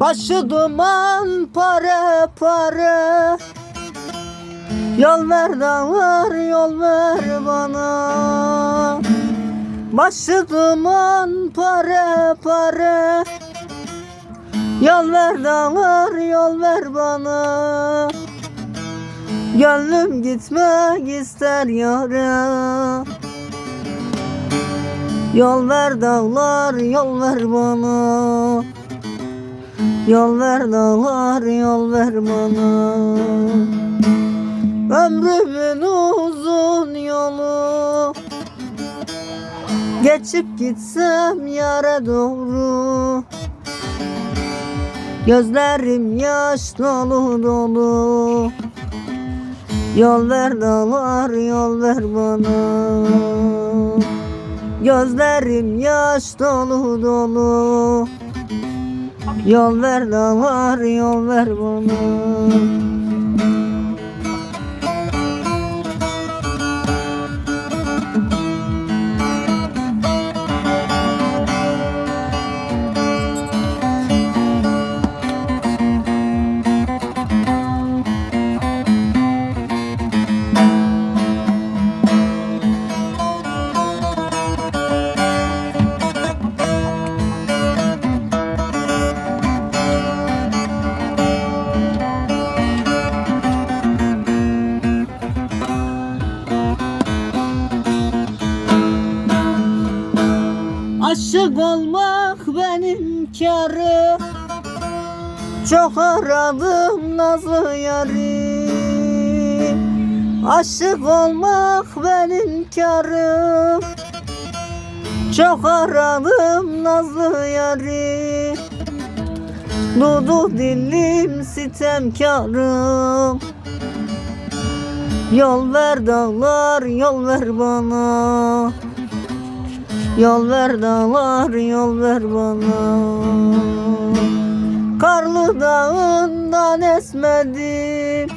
Başı duman pare pare Yol ver dağlar yol ver bana. Başı duman pare pare Yol ver dağlar yol ver bana. Gönlüm gitmek ister yara. Yol ver dağlar yol ver bana Yol ver dağlar yol ver bana. Ömrümün uzun yolu. Geçip gitsem yara doğru. Gözlerim yaş dolu dolu. Yol ver dağlar yol ver bana. Gözlerim yaş dolu dolu Yol ver dağlar yol ver bana Aşık olmak benim karı. Çok aradım nazlı yarı Aşık olmak benim karı. Çok aradım nazlı yarı Dudu dilim sitemkarım Yol ver dağlar yol ver bana Yol ver dağlar yol ver bana. Karlı dağından esmedim.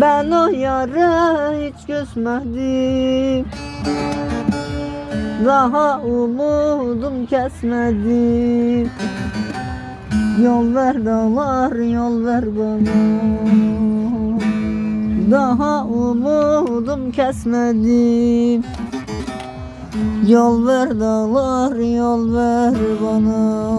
Ben o yara hiç küsmedim. Daha umudum kesmedim. Yol ver dağlar yol ver bana. Daha umudum kesmedim Yol ver dağlar yol ver bana